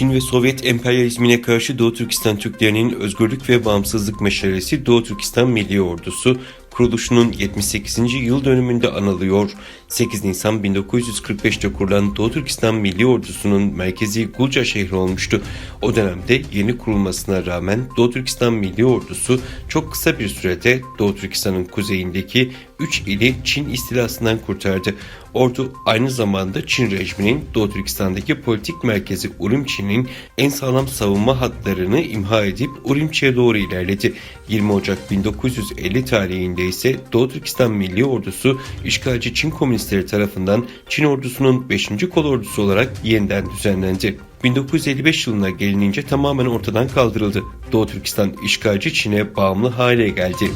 Çin ve Sovyet emperyalizmine karşı Doğu Türkistan Türklerinin özgürlük ve bağımsızlık meşalesi Doğu Türkistan Milli Ordusu kuruluşunun 78. yıl dönümünde anılıyor. 8 Nisan 1945'te kurulan Doğu Türkistan Milli Ordusu'nun merkezi Gulca şehri olmuştu. O dönemde yeni kurulmasına rağmen Doğu Türkistan Milli Ordusu çok kısa bir sürede Doğu Türkistan'ın kuzeyindeki 3 ili Çin istilasından kurtardı. Ordu aynı zamanda Çin rejiminin Doğu Türkistan'daki politik merkezi Urumçi'nin en sağlam savunma hatlarını imha edip Urumçi'ye doğru ilerledi. 20 Ocak 1950 tarihinde ise Doğu Türkistan Milli Ordusu işgalci Çin komünistleri tarafından Çin ordusunun 5. kol ordusu olarak yeniden düzenlendi. 1955 yılına gelinince tamamen ortadan kaldırıldı. Doğu Türkistan işgalci Çin'e bağımlı hale geldi.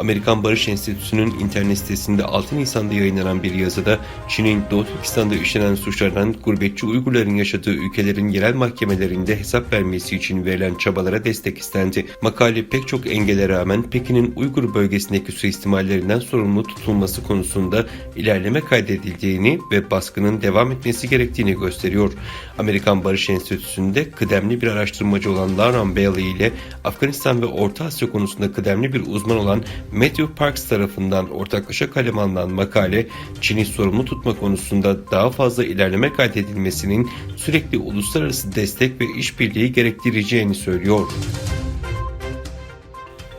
Amerikan Barış Enstitüsü'nün internet sitesinde 6 Nisan'da yayınlanan bir yazıda Çin'in Doğu Türkistan'da işlenen suçlardan gurbetçi Uygurların yaşadığı ülkelerin yerel mahkemelerinde hesap vermesi için verilen çabalara destek istendi. Makale pek çok engele rağmen Pekin'in Uygur bölgesindeki suistimallerinden sorumlu tutulması konusunda ilerleme kaydedildiğini ve baskının devam etmesi gerektiğini gösteriyor. Amerikan Barış Enstitüsü'nde kıdemli bir araştırmacı olan Lauren Bailey ile Afganistan ve Orta Asya konusunda kıdemli bir uzman olan Matthew Parks tarafından ortaklaşa kalem alınan makale, Çin'i sorumlu tutma konusunda daha fazla ilerleme kaydedilmesinin sürekli uluslararası destek ve işbirliği gerektireceğini söylüyor.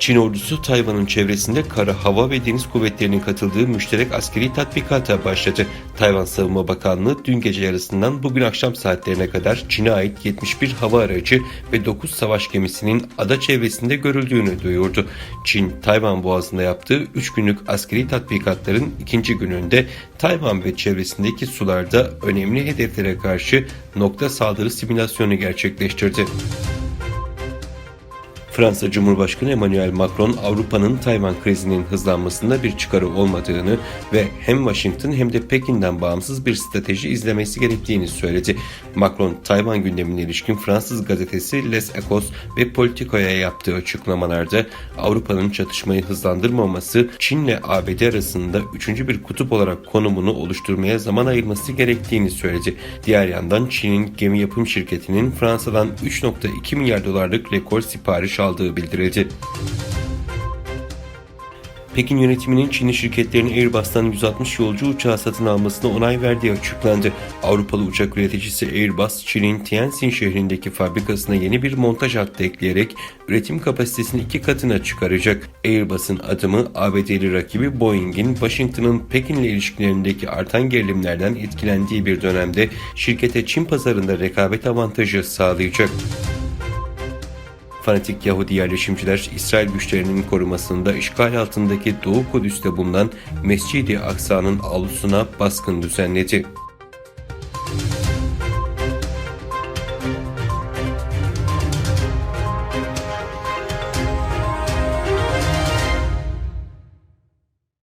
Çin ordusu Tayvan'ın çevresinde kara, hava ve deniz kuvvetlerinin katıldığı müşterek askeri tatbikata başladı. Tayvan Savunma Bakanlığı dün gece yarısından bugün akşam saatlerine kadar Çin'e ait 71 hava aracı ve 9 savaş gemisinin ada çevresinde görüldüğünü duyurdu. Çin, Tayvan Boğazı'nda yaptığı 3 günlük askeri tatbikatların ikinci gününde Tayvan ve çevresindeki sularda önemli hedeflere karşı nokta saldırı simülasyonu gerçekleştirdi. Fransa Cumhurbaşkanı Emmanuel Macron Avrupa'nın Tayvan krizinin hızlanmasında bir çıkarı olmadığını ve hem Washington hem de Pekin'den bağımsız bir strateji izlemesi gerektiğini söyledi. Macron Tayvan gündemine ilişkin Fransız gazetesi Les Echos ve Politico'ya yaptığı açıklamalarda Avrupa'nın çatışmayı hızlandırmaması Çin'le ABD arasında üçüncü bir kutup olarak konumunu oluşturmaya zaman ayırması gerektiğini söyledi. Diğer yandan Çin'in gemi yapım şirketinin Fransa'dan 3.2 milyar dolarlık rekor sipariş aldığı bildirildi. Pekin yönetiminin Çinli şirketlerin Airbus'tan 160 yolcu uçağı satın almasına onay verdiği açıklandı. Avrupalı uçak üreticisi Airbus, Çin'in Tianjin şehrindeki fabrikasına yeni bir montaj hattı ekleyerek üretim kapasitesini iki katına çıkaracak. Airbus'un adımı ABD'li rakibi Boeing'in Washington'ın Pekin'le ilişkilerindeki artan gerilimlerden etkilendiği bir dönemde şirkete Çin pazarında rekabet avantajı sağlayacak. Fanatik Yahudi yerleşimciler İsrail güçlerinin korumasında işgal altındaki Doğu Kudüs'te bulunan Mescid-i Aksa'nın avlusuna baskın düzenledi.